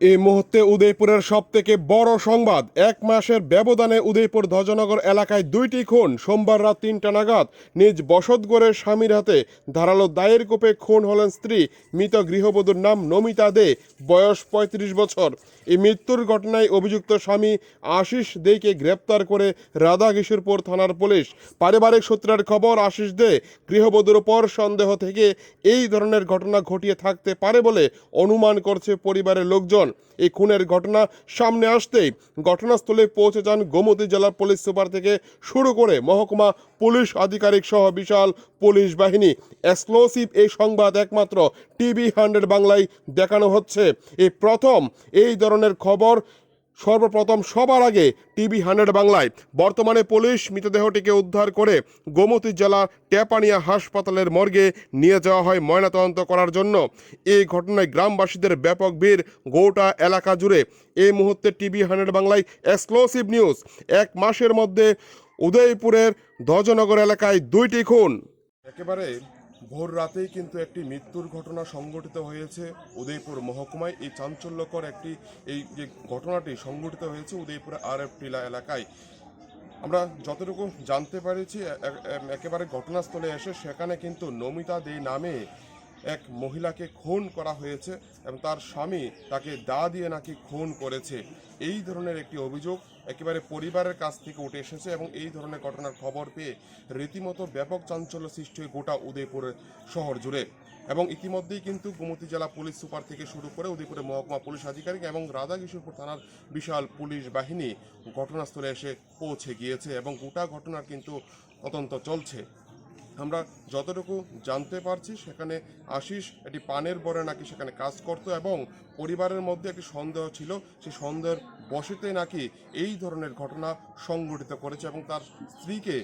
এই মুহূর্তে উদয়পুরের সব থেকে বড় সংবাদ। এক মাসের ব্যবধানে উদয়পুর ধ্বজনগর এলাকায় দুইটি খুন। সোমবার রাত তিনটা নাগাদ নিজ বসতগড়ের স্বামীর হাতে ধারালো দায়ের কোপে খুন হলেন স্ত্রী। মৃত গৃহবধূর নাম নমিতা দে, বয়স পঁয়ত্রিশ বছর। এই মৃত্যুর ঘটনায় অভিযুক্ত স্বামী আশিস দেকে গ্রেপ্তার করে রাধাকিশোরপুর থানার পুলিশ। পারিবারিক সূত্রের খবর, আশিস দে গৃহবধূর উপর সন্দেহ থেকে এই ধরনের ঘটনা ঘটিয়ে থাকতে পারে বলে অনুমান করছে পরিবারের লোকজন। এই খুনের ঘটনা সামনে আসতেই ঘটনাস্থলে পৌঁছে যান গোমতী জেলার পুলিশ সুপার থেকে শুরু করে মহকুমা পুলিশ আধিকারিক সহ বিশাল পুলিশ বাহিনী। এক্সক্লুসিভ এই সংবাদ একমাত্র টিভি হান্ড্রেড বাংলায় দেখানো হচ্ছে। এই প্রথম এই ধরনের খবর সর্বপ্রথম সবার আগে টিভি হান্ড্রেড বাংলায় বর্তমানে পুলিশ মৃতদেহটিকে উদ্ধার করে গোমতী জেলা টেপানিয়া হাসপাতালের মর্গে নিয়ে যাওয়া হয় ময়নাতদন্ত করার জন্য। এই ঘটনায় গ্রামবাসীদের ব্যাপক ভিড় গোটা এলাকা জুড়ে। এই মুহূর্তে টিভি হান্ড্রেড বাংলায় এক্সক্লুসিভ নিউজ। এক মাসের মধ্যে উদয়পুরের ধ্বজনগর এলাকায় দুইটি খুন। একেবারে ভোর রাতেই কিন্তু একটি মৃত্যুর ঘটনা সংঘটিত হয়েছে উদয়পুর মহকুমায়। এই চাঞ্চল্যকর একটি এই যে ঘটনাটি সংঘটিত হয়েছে উদয়পুরের আর এফ টিলা এলাকায়। আমরা যতটুকু জানতে পেরেছি একেবারে ঘটনাস্থলে এসে সেখানে কিন্তু নমিতা দে নামে এক মহিলাকে খুন করা হয়েছে এবং তার স্বামী তাকে দা দিয়ে নাকি খুন করেছে। এই ধরনের একটি অভিযোগ একেবারে পরিবারের কাছ থেকে উঠে এসেছে এবং এই ধরনের ঘটনার খবর পেয়ে রীতিমতো ব্যাপক চাঞ্চল্য সৃষ্টি হয়ে গোটা উদয়পুর শহর জুড়ে। এবং ইতিমধ্যেই কিন্তু গোমতী জেলা পুলিশ সুপার থেকে শুরু করে উদয়পুরের মহকুমা পুলিশ আধিকারিক এবং রাধাকিশোরপুর থানার বিশাল পুলিশ বাহিনী ঘটনাস্থলে এসে পৌঁছে গিয়েছে এবং গোটা ঘটনার কিন্তু তদন্ত চলছে। আমরা যতটুকু জানতে পারছি, সেখানে আশিস একটি পানের বরে নাকি সেখানে কাজ করত এবং পরিবারের মধ্যে একটি সন্দেহ ছিল। সেই সন্দেহের বসেতে নাকি এই ধরনের ঘটনা সংঘটিত করেছে এবং তার স্ত্রীকে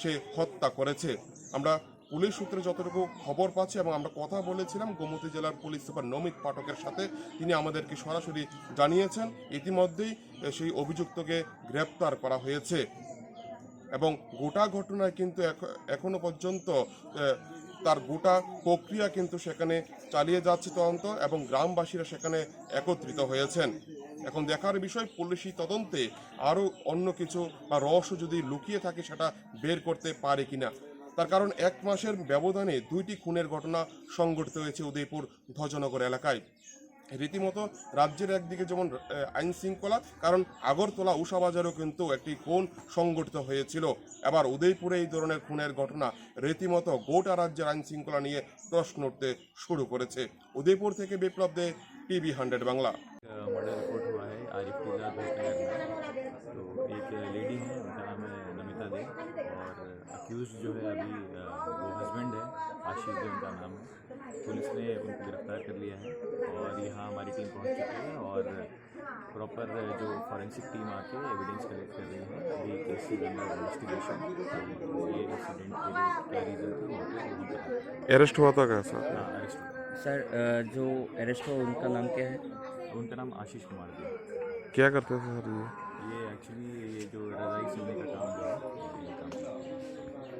সে হত্যা করেছে। আমরা পুলিশ সূত্রে যতটুকু খবর পাচ্ছি এবং আমরা কথা বলেছিলাম, গোমতী জেলার পুলিশ সুপার নমিত পাঠকের সাথে, তিনি আমাদেরকে সরাসরি জানিয়েছেন। ইতিমধ্যেই সেই অভিযুক্তকে গ্রেপ্তার করা হয়েছে। এবং গোটা ঘটনায় কিন্তু এখ- এখনও পর্যন্ত তার গোটা প্রক্রিয়া কিন্তু সেখানে চালিয়ে যাচ্ছে তদন্ত এবং গ্রামবাসীরা সেখানে একত্রিত হয়েছেন। এখন দেখার বিষয়, পুলিশি তদন্তে আরও অন্য কিছু বা রহস্য যদি লুকিয়ে থাকে সেটা বের করতে পারে কিনা তার কারণ এক মাসের ব্যবধানে দুইটি খুনের ঘটনা সংঘটিত হয়েছে উদয়পুর ধ্বজনগর এলাকায়। রীতিমতো রাজ্যের একদিকে যেমন আইন শৃঙ্খলা, কারণ আগরতলা উষা বাজারও কিন্তু একটি খুন সংগঠিত হয়েছিল। এবার উদয়পুরে এই ধরনের খুনের ঘটনা রীতিমতো গোটা রাজ্যের আইন শৃঙ্খলা নিয়ে প্রশ্ন উঠতে শুরু করেছে। উদয়পুর থেকে Biplab Dey, TV hundred Bangla. Accused जो है अभी वो हस्बैंड है आशीष दे उनका नाम है। पुलिस ने उनको गिरफ़्तार कर लिया है और यहाँ हमारी टीम पहुँच चुकी है और प्रॉपर जो फॉरेंसिक टीम आके एविडेंस कलेक्ट कर रही है। अभी केस की इन्वेस्टिगेशन ये इंसिडेंट के लिए क्या रीज़न था अरेस्ट हुआ था कैसा हाँ अरेस्ट सर जो अरेस्ट हुआ उनका नाम क्या है? उनका नाम आशीष कुमार जी क्या करते थे सर ये? ये एक्चुअली ये जो रजाई सिलने का काम जो है काम है।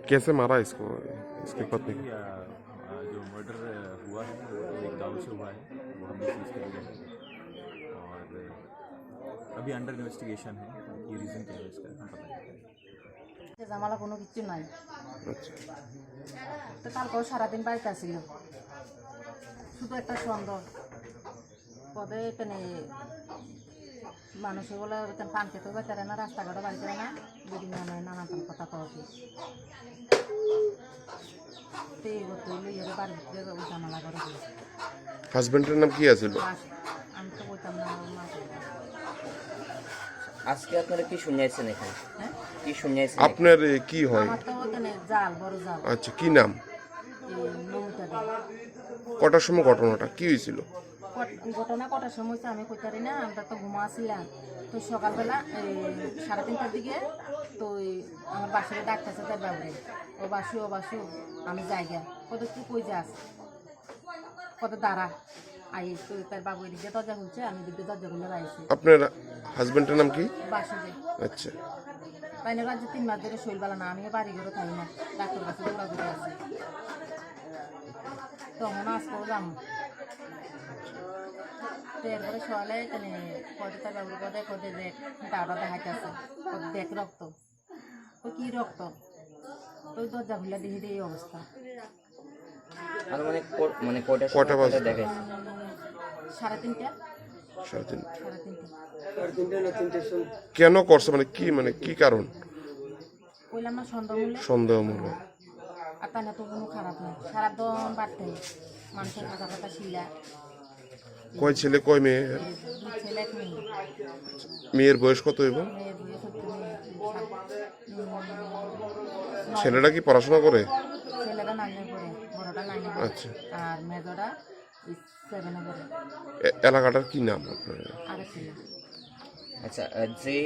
कैसे मारा इसको इसकी पत्नी को? Actually, आ, आ, जो मर्डर हुआ है वो एक दाव से हुआ है वो हम चीज़ कर रहे हैं और अभी अंडर इन्वेस्टिगेशन है ये रीज़न क्या है इसका हम पता नहीं যে জামালা কোনো কিছু নাই আচ্ছা তো কালকেও সারাদিন বাড়িতে আসিল শুধু একটা সন্দেহ পদে তেনে মানুষে বলে তেন পান খেতে পারে না রাস্তাঘাটে বাড়িতে না বিভিন্ন নানান কথা কওয়া হাজবেন্ডের নাম কি আছিল? আজকে আপনারা কি শুনিয়েছেন এখানে? হ্যাঁ? কি শুনিয়েছেন আপনার কি হয়? আমার তো তেনে জাল বড় জাল। আচ্ছা কি নাম? কটার সময় ঘটনাটা? কি হয়েছিল? ঘটনা কটার সময় হয়েছে আমি কই পারি না আমরা তো ঘুমাছিলাম তো সকালবেলা সাড়ে তিনটার দিকে তো আমার বাসুরে ডাকতেছে তার বাবুরে। ও বাসু ও বাসু আমি যাইগা কত তুই কই যাস? কত দাঁড়া। আই তো তার বাবু এদিকে দরজা খুলছে আমি এদিকে দরজা খুলে রাইছি আপনার হাজবেন্ডের নাম কি? বাসু আচ্ছা। তাই না রাজ্যে তিন মাস ধরে শরীর বেলা না আমিও বাড়ি ঘরে থাকি না। ডাক্তার কাছে দৌড়া দৌড়ে আছি। তখন আজকেও যাম তো এরপরে সকালে মানে কয়টা তার বাবুর কথা কদে দেখ দাঁড়া দেখাইতেছে দেখ রক্ত তো কি রক্ত তো দরজা খুলে দিয়ে দিয়ে এই অবস্থা আর মানে মানে বাজে? দেখাইছে? সাড়ে তিনটা। সাড়ে তিন সাড়ে তিনটা। কেন করছে মানে কি মানে কি কারণ কইলাম না সন্দেহমূলক। আর তাই না তো কোনো খারাপ নেই। সারাদম বাড়তে মানুষের মাথা পাতা শিলা। কয় ছেলে কয় মেয়ে? মেয়ের বয়স কত এবং ছেলেটা কি পড়াশোনা করে? আচ্ছা। এলাকাটার কি নাম আপনার? আচ্ছা যে